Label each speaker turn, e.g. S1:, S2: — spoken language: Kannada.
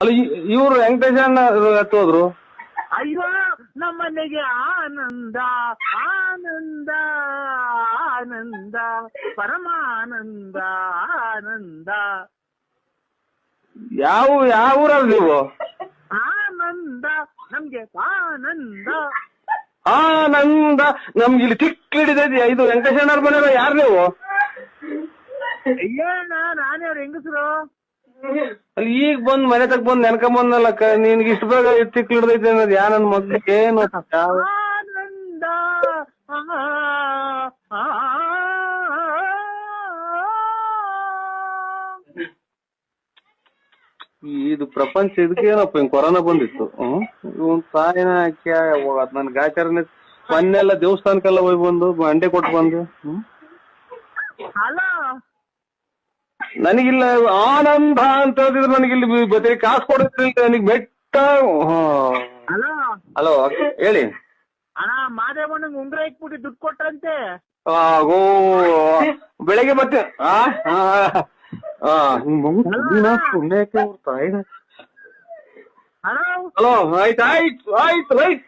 S1: ಅಲ್ಲ ಇವರು ವೆಂಕಟೇಶ ಅಣ್ಣ ಎತ್ತೋದ್ರು
S2: ಅಯ್ಯೋ ನಮ್ಮನೆಗೆ ಆನಂದ ಆನಂದ ಆನಂದ ಪರಮಾನಂದ ಆನಂದ.
S1: ಯಾವ ಯಾವ ಊರಲ್ಲಿ ನೀವು?
S2: ಆನಂದ ನಮ್ಗೆ ಆನಂದ.
S1: ಆನಂದ ನಮ್ಗೆ ಇಲ್ಲಿ ಚಿಕ್ಕ ಹಿಡಿದೈತಿ ಇದು ವೆಂಕಟೇಶ ಅಣ್ಣವ್ರ ಮನೆಯಲ್ಲ ಯಾರು ನೀವು?
S2: ಅಯ್ಯೋ ನಾನೇ ಅವ್ರ ಹೆಂಗಸರು.
S1: ಅಲ್ಲಿ ಈಗ ಬಂದ್ ಮನೆ ತಗ ಬಂದ್ ನೆನ್ಕೊಂಬಂದಲ್ಲ ನಿನ್ಗೆ ಇಷ್ಟ ಬೇಗ ಚಿಕ್ಕ ಹಿಡ್ದೈತಿ ಅನ್ನೋದು ಯಾ ನನ್ ಮಗ್ಳಿಗೆ ಏನು ಇದು ಪ್ರಪಂಚ ಇದಕ್ಕೇನಪ್ಪ ಹಿಂಗ್ ಕೊರೋನಾ ಬಂದಿತ್ತು ಹ್ಮ್ ಸಾಯನ ಅದ್ ನನ್ ಗಾಚಾರನೆ ಮೊನ್ನೆಲ್ಲ ದೇವಸ್ಥಾನಕ್ಕೆಲ್ಲ ಹೋಗಿ ಬಂದು ಅಂಡೆ ಕೊಟ್ಟು ಬಂದು ಹ್ಮ್ ನನಗಿಲ್ಲ ಆನಂದ ಅಂತ ಹೇಳಿದ್ರೆ ನನಗಿಲ್ಲಿ ಬದಲಿ ಕಾಸು ಕೊಡೋದಿಲ್ಲ ನನಗೆ ಬೆಟ್ಟ
S2: ಹಲೋ?
S1: ಹಲೋ ಹೇಳಿ.
S2: ಅಣ್ಣ ಮಾದೇವಣ್ಣಂಗ್ ಉಂಗ್ರ ಇಕ್ಬಿಟ್ಟು ದುಡ್ಡು ಕೊಟ್ರಂತೆ.
S1: ಆ, ಓ ಬೆಳಗ್ಗೆ ಮತ್ತೆ ಆ?
S2: Hello
S1: hello? ಆಯ್ತು ಆಯ್ತು ಆಯ್ತು ರೈಟ್.